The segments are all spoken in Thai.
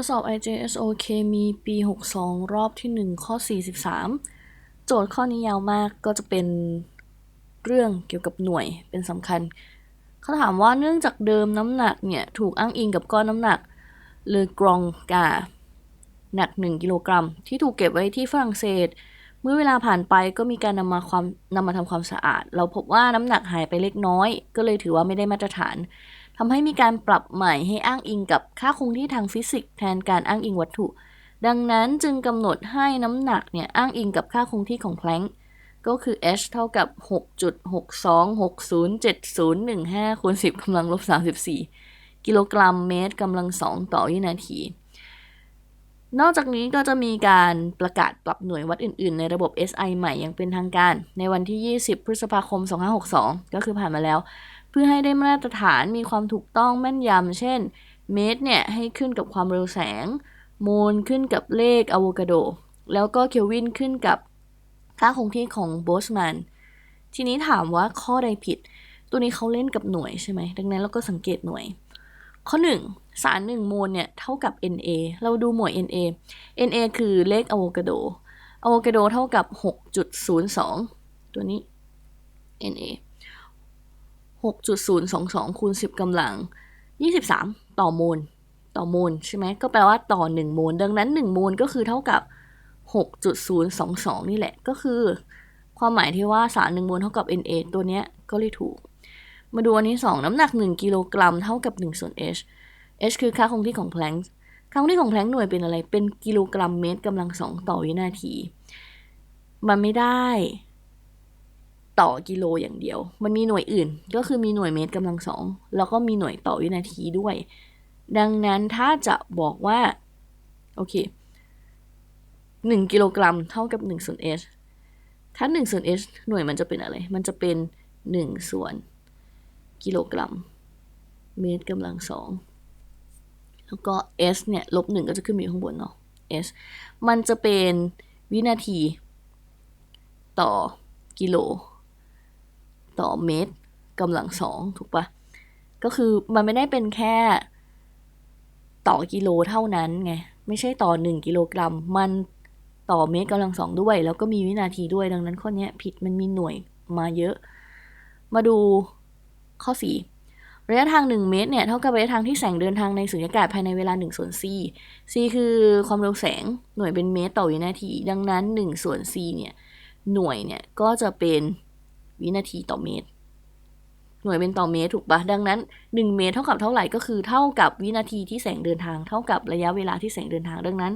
ข้อสอบ IJSO เคมีปี 62 รอบที่ 1 ข้อ 43 โจทย์ข้อนี้ยาวมากก็จะเป็นเรื่องเกี่ยวกับหน่วยเป็นสำคัญ เขาถามว่าเนื่องจากเดิมน้ำหนักเนี่ย ถูกอ้างอิงกับก้อนน้ำหนักเลอกรองกา หนัก 1 กิโลกรัม ที่ถูกเก็บไว้ที่ฝรั่งเศส เมื่อเวลาผ่านไปก็มีการนำมาความนำมาทำความสะอาด เราพบว่าน้ำหนักหายไปเล็กน้อย ก็เลยถือว่าไม่ได้มาตรฐาน ทำให้มีการปรับใหม่ให้อ้างอิงกับค่าคงที่ทางฟิสิกส์แทนการอ้างอิงวัตถุ ดังนั้นจึงกำหนดให้น้ำหนักเนี่ยอ้างอิงกับค่าคงที่ของแพลงก็คือ h เท่ากับ 6.62607015คูณ10กำลังลบ34 กิโลกรัมเมตรกำลัง2ต่อวินาที นอกจากนี้ก็จะมีการประกาศปรับหน่วยวัดอื่น ๆ ในระบบ SI ใหม่อย่างเป็นทางการ ในวันที่ 20 พฤษภาคม 2562 ก็คือผ่านมาแล้ว เพื่อให้ได้มาตรฐานมีความถูกต้องแม่นยำเช่น เมตรเนี่ยให้ขึ้นกับความเร็วแสง โมลขึ้นกับเลขอะโวคาโด แล้วก็เคลวินขึ้นกับค่าคงที่ของโบสแมนทีนี้ถามว่าข้อใดผิด ตัวนี้เขาเล่นกับหน่วยใช่ไหมดังนั้นเราก็สังเกตหน่วย ข้อ 1 สาร 1 โมลเนี่ยเท่ากับ Na เราดูหมวด Na Na คือเลขอะโวคาโดอะโวคาโดเท่ากับ 6.02 ตัวนี้ Na 6.022คูณ10กำลัง 23 ต่อโมลต่อโมลใช่ไหมก็แปลว่าต่อ1โมลดังนั้น1โมลก็คือเท่ากับ 6.022 นี่แหละ ก็คือ ความหมายที่ว่าสาร1โมลเท่ากับ Na ตัวเนี้ยก็เลยถูก มาดูอันที่ 2 น้ำหนัก 1 กิโลกรัมเท่ากับ1ส่วน h h คือค่าคงที่ของแพลงก์ค่าคงที่ของแพลงก์หน่วยเป็นอะไร เป็นกิโลกรัมเมตรกำลัง2ต่อวินาที มันไม่ได้ ต่อกิโลอย่างเดียว มันมีหน่วยอื่น ก็คือมีหน่วยเมตรกำลังสอง แล้วก็มีหน่วยต่อวินาทีด้วย ดังนั้นถ้าจะบอกว่า โอเค1กิโลกรัมเท่ากับ1ส่วน h ถ้า1ส่วน h หน่วยมันจะเป็นอะไร มันจะเป็น 1 ส่วน กิโลกรัม เมตรกำลังสอง แล้วก็ s เนี่ย ลบหนึ่งก็จะขึ้นมาอยู่ข้างบนเนาะ s มันจะเป็นวินาที ต่อกิโล ต่อเมตรกำลังสองถูกปะก็คือมันไม่ได้เป็นแค่ต่อกิโลเท่านั้นไง ไม่ใช่ต่อหนึ่งกิโลกรัม มันต่อเมตรกำลังสองด้วย แล้วก็มีวินาทีด้วยดังนั้นข้อนี้ผิดมันมีหน่วยมาเยอะ มาดูข้อ 4 ระยะทาง 1 เมตรเนี่ย เท่ากับระยะทางที่แสงเดินทางในสุญญากาศภายในเวลา1ส่วน c c คือความเร็วแสงหน่วยเป็นเมตรต่อวินาที ดังนั้น1ส่วน c เนี่ยหน่วยเนี่ยก็จะเป็น วินาทีต่อเมตร หน่วยเป็นต่อเมตรถูกปะดังนั้น 1 เมตรเท่ากับเท่าไหร่ก็คือเท่ากับวินาทีที่แสงเดินทาง เท่ากับระยะเวลาที่แสงเดินทาง ดังนั้น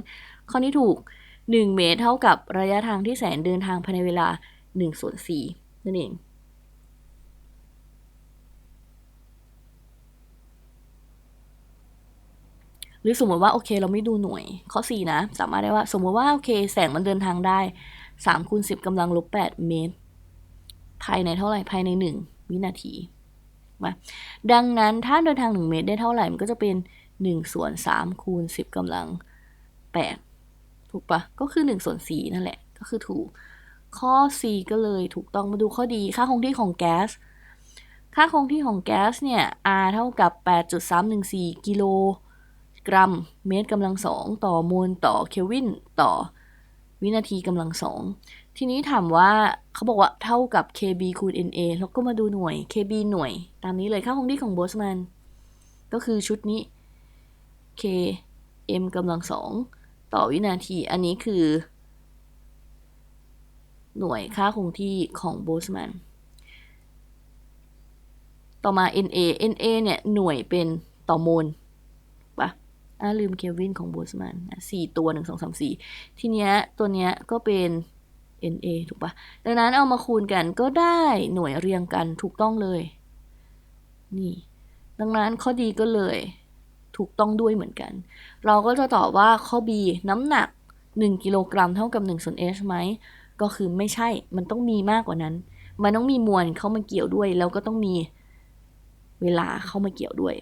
ข้อนี้ถูก 1 เมตรเท่ากับระยะทางที่แสงเดินทางภายในเวลา1ส่วน4นั่นเองหรือสมมติว่าโอเคเราไม่ดูหน่วยข้อ 4 นะ สามารถได้ว่าสมมติว่าโอเคแสงมันเดินทางได้3คูณ10กำลังลบ8เมตร ภายในเท่าไหร่ภายใน 1 วินาทีมาดังนั้นถ้าเดินทาง 1 เมตรได้เท่าไหร่ มันก็จะเป็น 1 ส่วน 3 คูณ 10กำลัง 8 ถูกปะก็คือ 1 ส่วน 4 นั่นแหละ ก็คือถูก ข้อ C ก็เลยถูกต้องมาดูข้อดี ค่าคงที่ของแก๊ส ค่าคงที่ของแก๊สเนี่ย R เท่ากับ 8.314 กิโลกรัม เมตรกำลังสองต่อโมลต่อเคลวินต่อวินาทีกำลังสอง ทีนี้ถามว่าเขาบอกว่าเท่ากับ kb คูณ na แล้วก็มาดูหน่วย kb หน่วย ตามนี้เลยค่าคงที่ของโบสแมนก็คือชุดนี้ km กำลังสองต่อวินาที อันนี้คือ หน่วยค่าคงที่ของโบสแมนต่อมา na na เนี่ย หน่วยเป็นต่อโมลปะอ่าลืมเคลวินของโบสแมนสี่ตัวหนึ่งสองสามสี่ทีเนี้ยตัวเนี้ยก็เป็น NA ถูกปะดังนั้นเอามาคูณกันก็ได้หน่วยเรียงกันถูกต้องเลย นี่ ดังนั้นข้อดีก็เลย ถูกต้องด้วยเหมือนกัน เราก็จะตอบว่าข้อ B น้ำหนัก 1 กิโลกรัมเท่ากับ1ส่วน h ไหม ก็คือไม่ใช่ มันต้องมีมากกว่านั้น มันต้องมีมวลเข้ามาเกี่ยวด้วย แล้วก็ต้องมีเวลาเข้ามาเกี่ยวด้วย